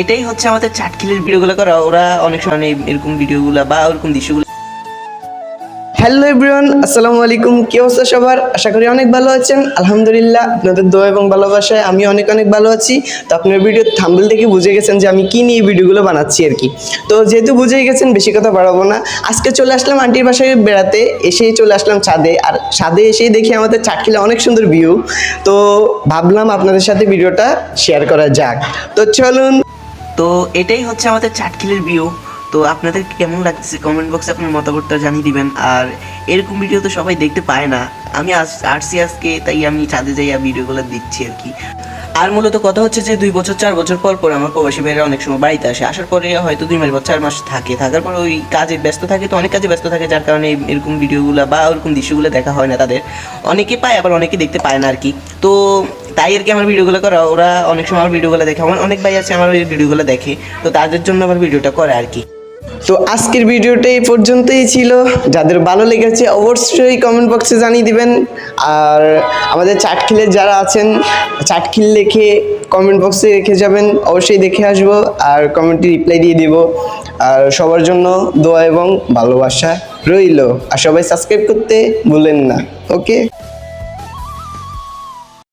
এটাই হচ্ছে আমাদের চাটখিলের ভিডিওগুলো করা। ওরা অনেক সময় এরকম ভিডিওগুলো বা ওরকম দৃশ্যগুলো হ্যালো এভরিওয়ান আসসালামু আলাইকুম। কি অবস্থা সবার? আশা করি অনেক ভালো আছেন। আলহামদুলিল্লাহ, আপনাদের দোয়া এবং ভালোবাসায় আমি অনেক অনেক ভালো আছি। তো আপনার ভিডিও থাম্বল দেখে বুঝে গেছেন যে আমি কি নিয়ে ভিডিওগুলো বানাচ্ছি আর কি। তো যেহেতু বুঝেই গেছেন, বেশি কথা বাড়াবো না। আজকে চলে আসলাম আন্টির বাসায় বেড়াতে। এসেই চলে আসলাম ছাদে। আর ছাদে এসেই দেখি আমাদের চাটখিলে অনেক সুন্দর ভিউ তো ভাবলাম আপনাদের সাথে ভিডিওটা শেয়ার করা যাক। তো চলুন তো এটাই হচ্ছে আমাদের চাটখিলের ভিউ। তো আপনাদের কেমন লাগছে কমেন্ট বক্সে আপনার মতামতটা জানিয়ে দিবেন। আর এরকম ভিডিও তো সবাই দেখতে পায় না। আমি আসছি আজকে, তাই আমি ছাদে যাই ভিডিওগুলো দিচ্ছি আর কি। আর মূলত কথা হচ্ছে যে দুই বছর, চার বছর পর পর আমার প্রবাসী ভাইরা অনেক সময় বাড়িতে আসে। আসার পরে হয়তো দুই মাস বা চার মাস থাকে। থাকার পর ওই কাজে ব্যস্ত থাকে তো অনেক কাজে ব্যস্ত থাকে, যার কারণে এরকম ভিডিওগুলো বা ওরকম দৃশ্যগুলো দেখা হয় না তাদের। অনেকে পায়, আবার অনেকে দেখতে পায় না আর কি। তো তাই আর কি আমার ভিডিওগুলো করা। ওরা অনেক সময় আমার ভিডিওগুলো দেখে। আমার অনেক ভাই আছে আমার ওই ভিডিওগুলো দেখে। তো তাদের জন্য আমার ভিডিওটা করে আর কি। তো আজকের ভিডিওটা এই পর্যন্তই ছিল। যাদের ভালো লেগেছে, অবশ্যই কমেন্ট বক্সে জানিয়ে দিবেন। আর আমাদের চাটখিলে যারা আছেন চাটখিল লিখে কমেন্ট বক্সে রেখে যাবেন। অবশ্যই দেখে আসব আর কমেন্টে রিপ্লাই দিয়ে দিব। আর সবার জন্য দোয়া এবং ভালোবাসা রইল। আর সবাই সাবস্ক্রাইব করতে ভুলেন না। ওকে